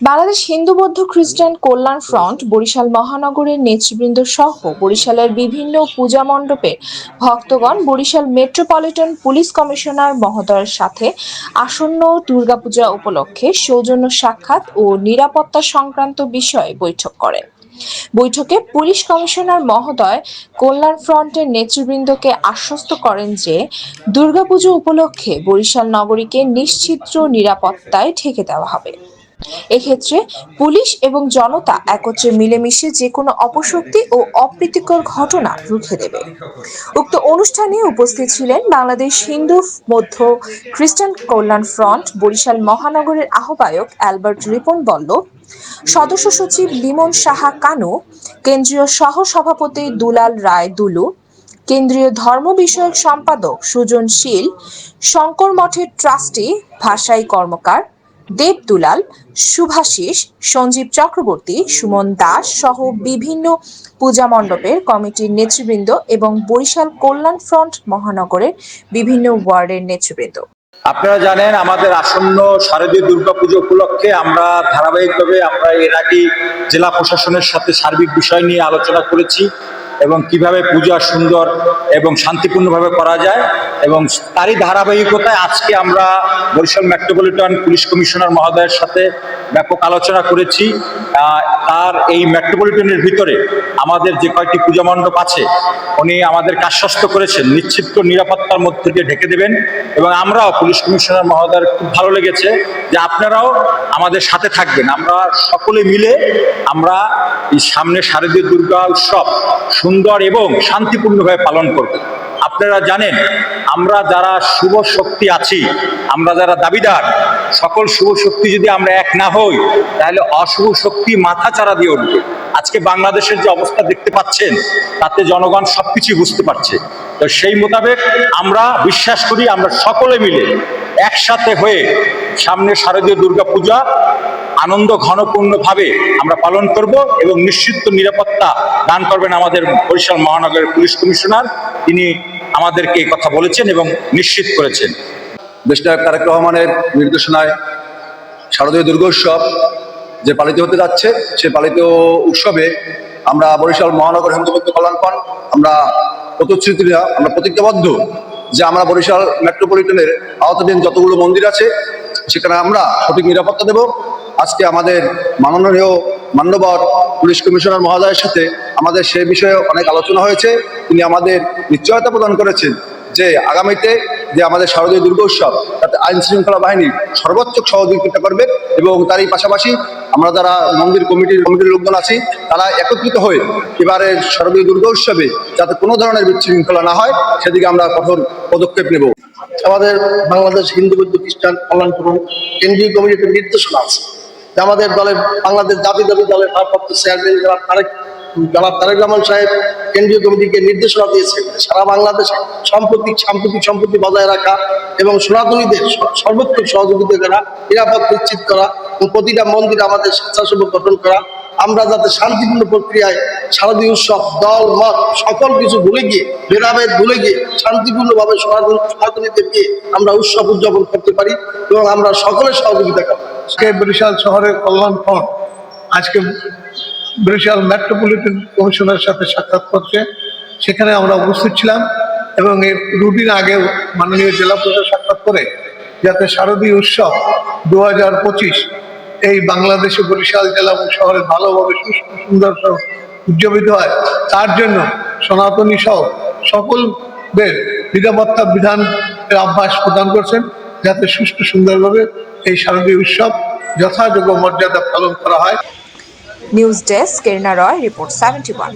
বাংলাদেশ হিন্দু বৌদ্ধ খ্রিস্টান কল্যাণ ফ্রন্ট, বরিশাল মহানগরের নেতৃবৃন্দ সহ বরিশালের বিভিন্ন পূজা মণ্ডপে ভক্তগণ বরিশাল মেট্রোপলিটন পুলিশ কমিশনার মহোদয়ের সাথে আসন্ন দুর্গাপূজা উপলক্ষে সৌজন্য সাক্ষাৎ ও নিরাপত্তা সংক্রান্ত বিষয়ে বৈঠক করেন। বৈঠকে পুলিশ কমিশনার মহোদয় কল্যাণ ফ্রন্টের নেতৃবৃন্দকে আশ্বস্ত করেন যে দুর্গাপুজো উপলক্ষে বরিশাল নগরীকে নিশ্চিদ্র নিরাপত্তায় ঠেকে দেওয়া হবে। এক্ষেত্রে পুলিশ এবং জনতা একত্রে মিলেমিশে যে কোনো অপশক্তি ও অপ্রীতিকর ঘটনা রুখে দেবে। উক্ত অনুষ্ঠানে উপস্থিত ছিলেন বাংলাদেশ হিন্দু, মধ্য, খ্রিস্টান কল্যাণ ফ্রন্ট, বরিশাল মহানগরের আহ্বায়ক অ্যালবার্ট রিপন বল্লভ, সদস্য সচিব লিমন সাহা কানু, কেন্দ্রীয় সহ সভাপতি দুলাল রায় দুলু, কেন্দ্রীয় ধর্ম বিষয়ক সম্পাদক সুজন শীল, শঙ্কর মঠের ট্রাস্টি ভাষাই কর্মকার দেব দুলাল শুভাশিস সঞ্জীব চক্রবর্তী, সুমন দাস সহ বিভিন্ন পূজা মণ্ডপের কমিটির নেতৃবৃন্দ এবং বরিশাল কল্যাণ ফ্রন্ট মহানগরের বিভিন্ন ওয়ার্ডের নেতৃবৃন্দ। আপনারা জানেন, আমাদের আসন্ন শারদীয় দুর্গাপুজো উপলক্ষে আমরা ধারাবাহিকভাবে আমরা এর আগে জেলা প্রশাসনের সাথে সার্বিক বিষয় নিয়ে আলোচনা করেছি। এবং কীভাবে পূজা সুন্দর এবং শান্তিপূর্ণভাবে করা যায় এবং তারই ধারাবাহিকতায় আজকে আমরা বরিশাল মেট্রোপলিটন পুলিশ কমিশনার মহোদয়ের সাথে ব্যাপক আলোচনা করেছি। তার এই মেট্রোপলিটনের ভিতরে আমাদের যে কয়টি পূজা মণ্ডপ আছে, উনি আমাদেরকে আশ্বস্ত করেছেন। নিশ্চিত নিরাপত্তার মধ্যে দিয়ে ঢেকে দেবেন এবং আমরাও পুলিশ কমিশনার মহোদয়ের খুব ভালো লেগেছে যে আপনারাও আমাদের সাথে থাকবেন। আমরা সকলে মিলে আমরা এই সামনে শারদীয় দুর্গা উৎসব সুন্দর এবং শান্তিপূর্ণভাবে পালন করব। আপনারা জানেন, আমরা যারা শুভ শক্তি আছি, আমরা যারা দাবিদার সকল শুভ শক্তি যদি আমরা এক না হই, তাহলে অশুভ শক্তি মাথা চারা দিয়ে উঠবে। আজকে বাংলাদেশের যে অবস্থা দেখতে পাচ্ছেন, তাতে জনগণ সবকিছু বুঝতে পারছে। তো সেই মোতাবেক আমরা বিশ্বাস করি, আমরা সকলে মিলে একসাথে হয়ে সামনে শারদীয় দুর্গা পূজা আনন্দ ঘনপূর্ণভাবে আমরা পালন করব এবং নিশ্চিত নিরাপত্তা দান করবেন আমাদের বরিশাল মহানগরের পুলিশ কমিশনার। তিনি আমাদেরকে এই কথা বলেছেন এবং নিশ্চিত করেছেন। দেশনায়ক তারেক রহমানের নির্দেশনায় শারদীয় দুর্গোৎসব যে পালিত হতে যাচ্ছে, সে পালিত উৎসবে আমরা বরিশাল মহানগর বৌদ্ধ কল্যাণ ফ্রন্ট আমরা প্রতিশ্রুতিরা, আমরা প্রতিজ্ঞাবদ্ধ যে আমরা বরিশাল মেট্রোপলিটনের আওতাধীন যতগুলো মন্দির আছে, সেখানে আমরা সঠিক নিরাপত্তা দেব। আজকে আমাদের মাননীয় মান্যবর পুলিশ কমিশনার মহোদয়ের সাথে আমাদের সে বিষয়ে অনেক আলোচনা হয়েছে। তিনি আমাদের নিশ্চয়তা প্রদান করেছেন যে আগামীতে যে আমাদের শারদীয় দুর্গোৎসব তাতে আইন শৃঙ্খলা বাহিনী সর্বোচ্চ সহযোগিতা করবে এবং তারই পাশাপাশি আমরা যারা মন্দির কমিটির কমিটির লোকজন আছি, তারা একত্রিত হয়ে এবারে শারদীয় দুর্গোৎসবে যাতে কোনো ধরনের বিশৃঙ্খলা না হয়, সেদিকে আমরা কঠোর পদক্ষেপ নেব। আমাদের বাংলাদেশ হিন্দু বৌদ্ধ খ্রিস্টান কল্যাণ কেন্দ্রীয় কমিটির নির্দেশনা আছে আমাদের দলের, বাংলাদেশ দাবি দাবি দলের ভারপ্রাপ্ত চেয়ারম্যান তারেক জনাব তারেক রহমান সাহেব কেন্দ্রীয় কমিটিকে নির্দেশনা দিয়েছেন সারা বাংলাদেশে সাম্প্রতিক সাম্প্রতিক সম্পত্তি বজায় রাখা এবং সনাতনীদের স- সর্বোত্তম সহযোগিতা করা, নিরাপদ নিশ্চিত করা এবং প্রতিটা মন্দিরে আমাদের স্বেচ্ছাসেবক গঠন করা, আমরা যাতে শান্তিপূর্ণ প্রক্রিয়ায় শারদীয় উৎসব, দল, মত, সকল কিছু ভুলে গিয়ে, ভেদাভেদ ভুলে গিয়ে শান্তিপূর্ণভাবে সনাতন, সনাতনীদেরকে আমরা উৎসব উদযাপন করতে পারি এবং আমরা সকলের সহযোগিতা করব আজকে বরিশাল শহরের কল্যাণ ফ্রন্ট আজকে বরিশাল মেট্রোপলিটন কমিশনের সাথে সাক্ষাৎ করছে। সেখানে আমরা উপস্থিত ছিলাম এবং এর দুদিন আগে মাননীয় জেলা প্রশাসক সাক্ষাৎ করে যাতে শারদীয় উৎসব দু হাজার পঁচিশ এই বাংলাদেশে বরিশাল জেলা এবং শহরে ভালোভাবে সুষ্ঠু সুন্দর উদযাপিত হয়, তার জন্য সনাতনী সহ সকলদের নিরাপত্তা বিধান আভ্যাস প্রদান করছেন, যাতে সুষ্ঠু সুন্দরভাবে এই শারদীয় উৎসব যথাযোগ্য মর্যাদা পালন করা হয়। News desk Karina Roy report seventy one.